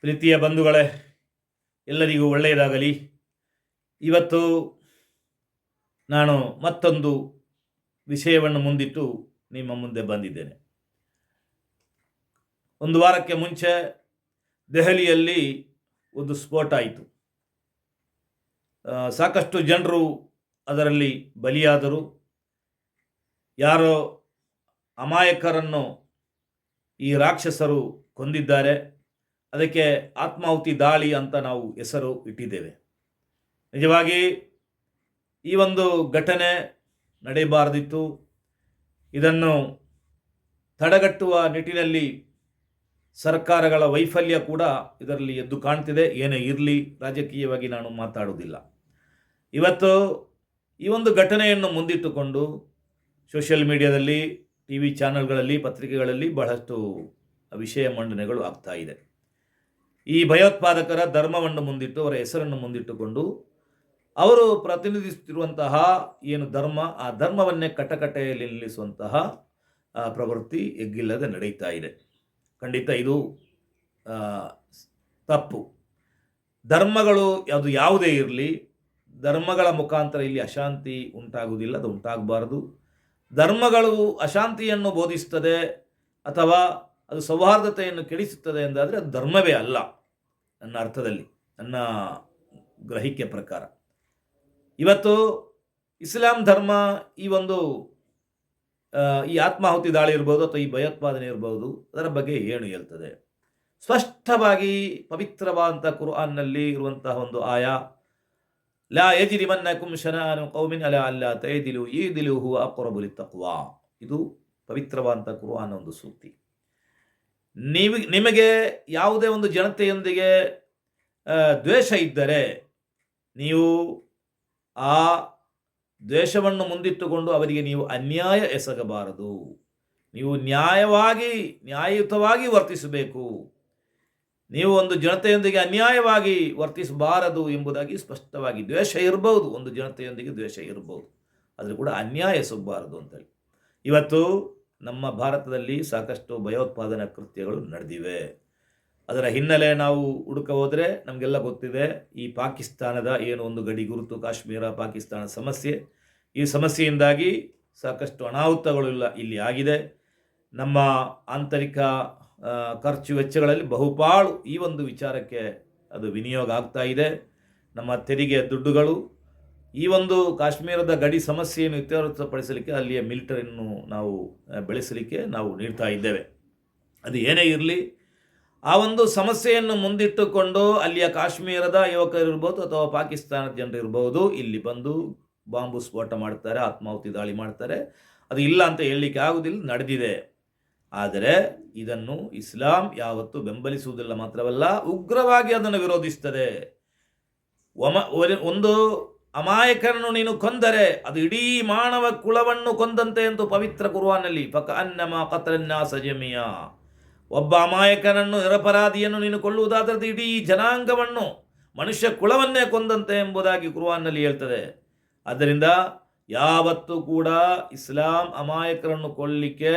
ಪ್ರೀತಿಯ ಬಂಧುಗಳೇ, ಎಲ್ಲರಿಗೂ ಒಳ್ಳೆಯದಾಗಲಿ. ಇವತ್ತು ನಾನು ಮತ್ತೊಂದು ವಿಷಯವನ್ನು ಮುಂದಿಟ್ಟು ನಿಮ್ಮ ಮುಂದೆ ಬಂದಿದ್ದೇನೆ. ಒಂದು ವಾರಕ್ಕೆ ಮುಂಚೆ ದೆಹಲಿಯಲ್ಲಿ ಒಂದು ಸ್ಫೋಟ ಆಯಿತು. ಸಾಕಷ್ಟು ಜನರು ಅದರಲ್ಲಿ ಬಲಿಯಾದರು. ಯಾರೋ ಅಮಾಯಕರನ್ನು ಈ ರಾಕ್ಷಸರು ಕೊಂದಿದ್ದಾರೆ. ಅದಕ್ಕೆ ಆತ್ಮಾಹುತಿ ದಾಳಿ ಅಂತ ನಾವು ಹೆಸರು ಇಟ್ಟಿದ್ದೇವೆ. ನಿಜವಾಗಿ ಈ ಒಂದು ಘಟನೆ ನಡೆಯಬಾರದಿತ್ತು. ಇದನ್ನು ತಡೆಗಟ್ಟುವ ನಿಟ್ಟಿನಲ್ಲಿ ಸರ್ಕಾರಗಳ ವೈಫಲ್ಯ ಕೂಡ ಇದರಲ್ಲಿ ಎದ್ದು ಕಾಣ್ತಿದೆ. ಏನೇ ಇರಲಿ, ರಾಜಕೀಯವಾಗಿ ನಾನು ಮಾತಾಡುವುದಿಲ್ಲ. ಇವತ್ತು ಈ ಒಂದು ಘಟನೆಯನ್ನು ಮುಂದಿಟ್ಟುಕೊಂಡು ಸೋಷಿಯಲ್ ಮೀಡಿಯಾದಲ್ಲಿ ಟಿ ವಿ ಚಾನಲ್ಗಳಲ್ಲಿ, ಪತ್ರಿಕೆಗಳಲ್ಲಿ ಬಹಳಷ್ಟು ವಿಷಯ ಮಂಡನೆಗಳು ಆಗ್ತಾ ಇದೆ. ಈ ಭಯೋತ್ಪಾದಕರ ಧರ್ಮವನ್ನು ಮುಂದಿಟ್ಟು, ಅವರ ಹೆಸರನ್ನು ಮುಂದಿಟ್ಟುಕೊಂಡು ಅವರು ಪ್ರತಿನಿಧಿಸುತ್ತಿರುವಂತಹ ಏನು ಧರ್ಮ, ಆ ಧರ್ಮವನ್ನೇ ಕಟಕಟೆಯಲ್ಲಿ ನಿಲ್ಲಿಸುವಂತಹ ಪ್ರವೃತ್ತಿ ಎಗ್ಗಿಲ್ಲದೆ ನಡೀತಾ ಇದೆ. ಖಂಡಿತ ಇದು ತಪ್ಪು. ಧರ್ಮಗಳು ಅದು ಯಾವುದೇ ಇರಲಿ, ಧರ್ಮಗಳ ಮುಖಾಂತರ ಇಲ್ಲಿ ಅಶಾಂತಿ ಉಂಟಾಗುವುದಿಲ್ಲ, ಅದು ಉಂಟಾಗಬಾರದು. ಧರ್ಮಗಳು ಅಶಾಂತಿಯನ್ನು ಬೋಧಿಸುತ್ತದೆ ಅಥವಾ ಅದು ಸೌಹಾರ್ದತೆಯನ್ನು ಕೆಡಿಸುತ್ತದೆ ಎಂದಾದರೆ ಅದು ಧರ್ಮವೇ ಅಲ್ಲ. ನನ್ನ ಅರ್ಥದಲ್ಲಿ, ನನ್ನ ಗ್ರಹಿಕೆ ಪ್ರಕಾರ. ಇವತ್ತು ಇಸ್ಲಾಂ ಧರ್ಮ ಈ ಒಂದು ಈ ಆತ್ಮಾಹುತಿ ದಾಳಿ ಇರ್ಬೋದು ಅಥವಾ ಈ ಭಯೋತ್ಪಾದನೆ ಇರ್ಬೋದು, ಅದರ ಬಗ್ಗೆ ಏನು ಹೇಳ್ತದೆ? ಸ್ಪಷ್ಟವಾಗಿ ಪವಿತ್ರವಾದಂಥ ಕುರ್ಆನ್ನಲ್ಲಿ ಇರುವಂತಹ ಒಂದು ಆಯಾ, ಲಾ ಯಜಿರಿಮನ್ನಕುಂ ಕುಂಶನಾನು ಕೌಮಿನ್ ಅಲ ಅಲ್ಲ ತೈದಿಲು ಈದಿಲು ಹು ಅಕ್ರಬುಲಿ ತಕ್ವಾ. ಇದು ಪವಿತ್ರವಾದಂಥ ಕುರ್ಆನ್ ಒಂದು ಸೂಕ್ತಿ. ನೀವು ನಿಮಗೆ ಯಾವುದೇ ಒಂದು ಜನತೆಯೊಂದಿಗೆ ದ್ವೇಷ ಇದ್ದರೆ, ನೀವು ಆ ದ್ವೇಷವನ್ನು ಮುಂದಿಟ್ಟುಕೊಂಡು ಅವರಿಗೆ ನೀವು ಅನ್ಯಾಯ ಎಸಗಬಾರದು. ನೀವು ನ್ಯಾಯವಾಗಿ, ನ್ಯಾಯಯುತವಾಗಿ ವರ್ತಿಸಬೇಕು. ನೀವು ಒಂದು ಜನತೆಯೊಂದಿಗೆ ಅನ್ಯಾಯವಾಗಿ ವರ್ತಿಸಬಾರದು ಎಂಬುದಾಗಿ ಸ್ಪಷ್ಟವಾಗಿ ದ್ವೇಷ ಇರಬಹುದು ಒಂದು ಜನತೆಯೊಂದಿಗೆ ದ್ವೇಷ ಇರಬಹುದು ಆದರೂ ಕೂಡ ಅನ್ಯಾಯ ಎಸಗಬಾರದು ಅಂತೇಳಿ. ಇವತ್ತು ನಮ್ಮ ಭಾರತದಲ್ಲಿ ಸಾಕಷ್ಟು ಭಯೋತ್ಪಾದನಾ ಕೃತ್ಯಗಳು ನಡೆದಿವೆ. ಅದರ ಹಿನ್ನೆಲೆ ನಾವು ಹುಡುಕ ಹೋದರೆ ನಮಗೆಲ್ಲ ಗೊತ್ತಿದೆ, ಈ ಪಾಕಿಸ್ತಾನದ ಏನು ಒಂದು ಗಡಿ ಗುರುತು, ಕಾಶ್ಮೀರ, ಪಾಕಿಸ್ತಾನ ಸಮಸ್ಯೆ. ಈ ಸಮಸ್ಯೆಯಿಂದಾಗಿ ಸಾಕಷ್ಟು ಅನಾಹುತಗಳು ಇಲ್ಲ, ಇಲ್ಲಿ ಆಗಿದೆ. ನಮ್ಮ ಆಂತರಿಕ ಖರ್ಚು ವೆಚ್ಚಗಳಲ್ಲಿ ಬಹುಪಾಲು ಈ ಒಂದು ವಿಚಾರಕ್ಕೆ ಅದು ವಿನಿಯೋಗ ಆಗ್ತಾ ಇದೆ. ನಮ್ಮ ತೆರಿಗೆ ದುಡ್ಡುಗಳು ಈ ಒಂದು ಕಾಶ್ಮೀರದ ಗಡಿ ಸಮಸ್ಯೆಯನ್ನು ಇತ್ಯರ್ಥಪಡಿಸಲಿಕ್ಕೆ ಅಲ್ಲಿಯ ಮಿಲಿಟರಿಯನ್ನು ನಾವು ಬೆಳೆಸಲಿಕ್ಕೆ ನಾವು ನೀಡ್ತಾ ಇದ್ದೇವೆ. ಅದು ಏನೇ ಇರಲಿ, ಆ ಒಂದು ಸಮಸ್ಯೆಯನ್ನು ಮುಂದಿಟ್ಟುಕೊಂಡು ಅಲ್ಲಿಯ ಕಾಶ್ಮೀರದ ಯುವಕರಿರ್ಬೋದು ಅಥವಾ ಪಾಕಿಸ್ತಾನದ ಜನರು ಇರ್ಬೋದು, ಇಲ್ಲಿ ಬಂದು ಬಾಂಬು ಸ್ಫೋಟ ಮಾಡ್ತಾರೆ, ಆತ್ಮಾಹುತಿ ದಾಳಿ ಮಾಡ್ತಾರೆ. ಅದು ಇಲ್ಲ ಅಂತ ಹೇಳಲಿಕ್ಕೆ ಆಗುವುದಿಲ್ಲ ನಡೆದಿದೆ. ಆದರೆ ಇದನ್ನು ಇಸ್ಲಾಂ ಯಾವತ್ತೂ ಬೆಂಬಲಿಸುವುದಿಲ್ಲ ಮಾತ್ರವಲ್ಲ, ಉಗ್ರವಾಗಿ ಅದನ್ನು ವಿರೋಧಿಸ್ತದೆ. ಒಮ ಒಂದು ಅಮಾಯಕರನ್ನು ನೀನು ಕೊಂದರೆ ಅದು ಇಡೀ ಮಾನವ ಕುಲವನ್ನು ಕೊಂದಂತೆ ಎಂದು ಪವಿತ್ರ ಕುರುವಾನಲ್ಲಿ ಪಕ ಅನ್ನಮ ಕತರನ್ನ ಸಜಮಿಯ ಒಬ್ಬ ಅಮಾಯಕನನ್ನು ನಿರಪರಾಧಿಯನ್ನು ನೀನು ಕೊಳ್ಳುವುದಾದರೆ ಇಡೀ ಜನಾಂಗವನ್ನು ಮನುಷ್ಯ ಕುಲವನ್ನೇ ಕೊಂದಂತೆ ಎಂಬುದಾಗಿ ಕುರುವಾನಲ್ಲಿ ಹೇಳ್ತದೆ. ಆದ್ದರಿಂದ ಯಾವತ್ತೂ ಕೂಡ ಇಸ್ಲಾಂ ಅಮಾಯಕರನ್ನು ಕೊಲ್ಲಲಿಕ್ಕೆ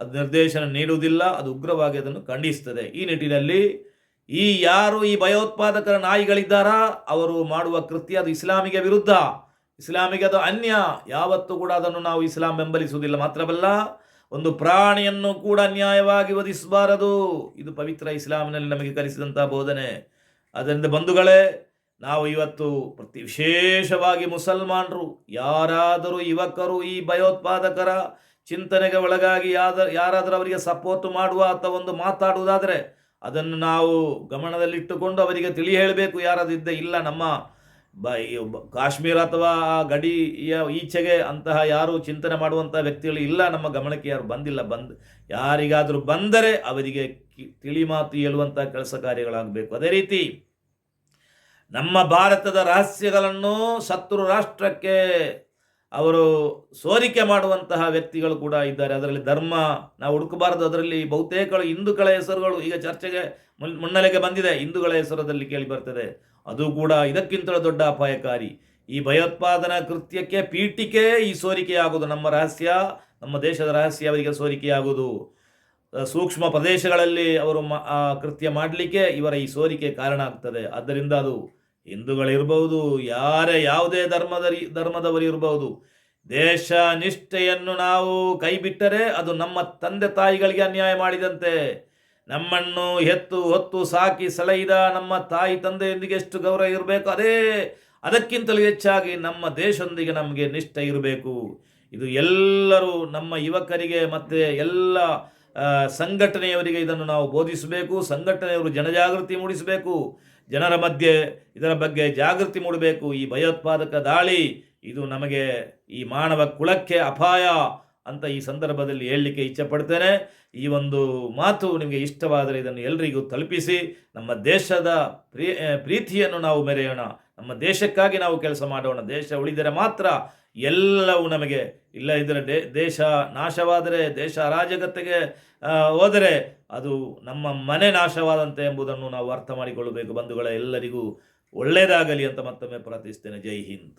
ಅದು ನಿರ್ದೇಶನ ನೀಡುವುದಿಲ್ಲ, ಅದು ಉಗ್ರವಾಗಿ ಅದನ್ನು ಖಂಡಿಸ್ತದೆ. ಈ ನಿಟ್ಟಿನಲ್ಲಿ ಈ ಯಾರು ಈ ಭಯೋತ್ಪಾದಕರ ನಾಯಿಗಳಿದ್ದಾರಾ? ಅವರು ಮಾಡುವ ಕೃತ್ಯ ಅದು ಇಸ್ಲಾಮಿಗೆ ವಿರುದ್ಧ. ಇಸ್ಲಾಮಿಗೆ ಅದು ಅನ್ಯ. ಯಾವತ್ತೂ ಕೂಡ ಅದನ್ನು ನಾವು ಇಸ್ಲಾಂ ಬೆಂಬಲಿಸುವುದಿಲ್ಲ. ಮಾತ್ರವಲ್ಲ, ಒಂದು ಪ್ರಾಣಿಯನ್ನು ಕೂಡ ಅನ್ಯಾಯವಾಗಿ ವಧಿಸಬಾರದು. ಇದು ಪವಿತ್ರ ಇಸ್ಲಾಮಿನಲ್ಲಿ ನಮಗೆ ಕಲಿಸಿದಂಥ ಬೋಧನೆ. ಅದರಿಂದ ಬಂಧುಗಳೇ, ನಾವು ಇವತ್ತು ಪ್ರತಿ ವಿಶೇಷವಾಗಿ ಮುಸಲ್ಮಾನರು, ಯಾರಾದರೂ ಯುವಕರು ಈ ಭಯೋತ್ಪಾದಕರ ಚಿಂತನೆಗೆ ಒಳಗಾಗಿ ಯಾದ, ಯಾರಾದರೂ ಅವರಿಗೆ ಸಪೋರ್ಟ್ ಮಾಡುವ ಅಥವಾ ಒಂದು ಮಾತಾಡುವುದಾದರೆ ಅದನ್ನು ನಾವು ಗಮನದಲ್ಲಿಟ್ಟುಕೊಂಡು ಅವರಿಗೆ ತಿಳಿ ಹೇಳಬೇಕು ಯಾರದಿದ್ದ ಇಲ್ಲ ನಮ್ಮ ಬ ಕಾಶ್ಮೀರ ಅಥವಾ ಗಡಿಯ ಈಚೆಗೆ ಅಂತಹ ಯಾರು ಚಿಂತನೆ ಮಾಡುವಂತಹ ವ್ಯಕ್ತಿಗಳು ಇಲ್ಲ. ನಮ್ಮ ಗಮನಕ್ಕೆ ಯಾರು ಬಂದಿಲ್ಲ. ಬಂದ್, ಯಾರಿಗಾದರೂ ಬಂದರೆ ಅವರಿಗೆ ತಿಳಿ ಮಾತು ಹೇಳುವಂಥ ಕೆಲಸ ಕಾರ್ಯಗಳಾಗಬೇಕು. ಅದೇ ರೀತಿ ನಮ್ಮ ಭಾರತದ ರಹಸ್ಯಗಳನ್ನು ಶತ್ರು ರಾಷ್ಟ್ರಕ್ಕೆ ಅವರು ಸೋರಿಕೆ ಮಾಡುವಂತಹ ವ್ಯಕ್ತಿಗಳು ಕೂಡ ಇದ್ದಾರೆ. ಅದರಲ್ಲಿ ಧರ್ಮ, ನಾವು ಹುಡುಕಬಾರದು. ಅದರಲ್ಲಿ ಬಹುತೇಕ ಹಿಂದೂಗಳ ಹೆಸರುಗಳು ಈಗ ಚರ್ಚೆಗೆ ಮುನ್- ಮುನ್ನೆಲೆಗೆ ಬಂದಿದೆ. ಹಿಂದೂಗಳ ಹೆಸರದಲ್ಲಿ ಕೇಳಿ ಬರ್ತದೆ. ಅದು ಕೂಡ ಇದಕ್ಕಿಂತಲೂ ದೊಡ್ಡ ಅಪಾಯಕಾರಿ. ಈ ಭಯೋತ್ಪಾದನಾ ಕೃತ್ಯಕ್ಕೆ ಪೀಠಿಕೆ ಈ ಸೋರಿಕೆಯಾಗುವುದು. ನಮ್ಮ ರಹಸ್ಯ, ನಮ್ಮ ದೇಶದ ರಹಸ್ಯ ಅವರಿಗೆ ಸೋರಿಕೆಯಾಗುವುದು. ಸೂಕ್ಷ್ಮ ಪ್ರದೇಶಗಳಲ್ಲಿ ಅವರು ಕೃತ್ಯ ಮಾಡಲಿಕ್ಕೆ ಇವರ ಈ ಸೋರಿಕೆ ಕಾರಣ ಆಗ್ತದೆ. ಆದ್ದರಿಂದ ಅದು ಹಿಂದೂಗಳಿರ್ಬೋದು, ಯಾರೇ ಯಾವುದೇ ಧರ್ಮದ ಧರ್ಮದವರಿರ್ಬಹುದು ದೇಶ ನಿಷ್ಠೆಯನ್ನು ನಾವು ಕೈಬಿಟ್ಟರೆ ಅದು ನಮ್ಮ ತಂದೆ ತಾಯಿಗಳಿಗೆ ಅನ್ಯಾಯ ಮಾಡಿದಂತೆ. ನಮ್ಮನ್ನು ಎತ್ತು ಹೊತ್ತು ಸಾಕಿ ಸಲಹಿದ ನಮ್ಮ ತಾಯಿ ತಂದೆಯೊಂದಿಗೆ ಎಷ್ಟು ಗೌರವ ಇರಬೇಕು? ಅದೇ, ಅದಕ್ಕಿಂತಲೂ ಹೆಚ್ಚಾಗಿ ನಮ್ಮ ದೇಶದೊಂದಿಗೆ ನಮಗೆ ನಿಷ್ಠೆ ಇರಬೇಕು. ಇದು ಎಲ್ಲರೂ ನಮ್ಮ ಯುವಕರಿಗೆ ಮತ್ತು ಎಲ್ಲ ಸಂಘಟನೆಯವರಿಗೆ ಇದನ್ನು ನಾವು ಬೋಧಿಸಬೇಕು. ಸಂಘಟನೆಯವರು ಜನಜಾಗೃತಿ ಮೂಡಿಸಬೇಕು. ಜನರ ಮಧ್ಯೆ ಇದರ ಬಗ್ಗೆ ಜಾಗೃತಿ ಮೂಡಬೇಕು. ಈ ಭಯೋತ್ಪಾದಕ ದಾಳಿ, ಇದು ನಮಗೆ ಈ ಮಾನವ ಕುಲಕ್ಕೆ ಅಪಾಯ ಅಂತ ಈ ಸಂದರ್ಭದಲ್ಲಿ ಹೇಳಲಿಕ್ಕೆ ಇಚ್ಛೆಪಡ್ತೇನೆ. ಈ ಒಂದು ಮಾತು ನಿಮಗೆ ಇಷ್ಟವಾದರೆ ಇದನ್ನು ಎಲ್ಲರಿಗೂ ತಲುಪಿಸಿ. ನಮ್ಮ ದೇಶದ ಪ್ರೀ ಪ್ರೀತಿಯನ್ನು ನಾವು ಮೆರೆಯೋಣ. ನಮ್ಮ ದೇಶಕ್ಕಾಗಿ ನಾವು ಕೆಲಸ ಮಾಡೋಣ. ದೇಶ ಉಳಿದರೆ ಮಾತ್ರ ಎಲ್ಲವೂ ನಮಗೆ ಇಲ್ಲ ಇದ್ದರೆ ದೇ, ದೇಶ ನಾಶವಾದರೆ, ದೇಶ ಅರಾಜಕತೆಗೆ ಹೋದರೆ ಅದು ನಮ್ಮ ಮನೆ ನಾಶವಾದಂತೆ ಎಂಬುದನ್ನು ನಾವು ಅರ್ಥ ಮಾಡಿಕೊಳ್ಳಬೇಕು. ಬಂಧುಗಳ, ಎಲ್ಲರಿಗೂ ಒಳ್ಳೆಯದಾಗಲಿ ಅಂತ ಮತ್ತೊಮ್ಮೆ ಪ್ರಾರ್ಥಿಸ್ತೇನೆ. ಜೈ ಹಿಂದ್.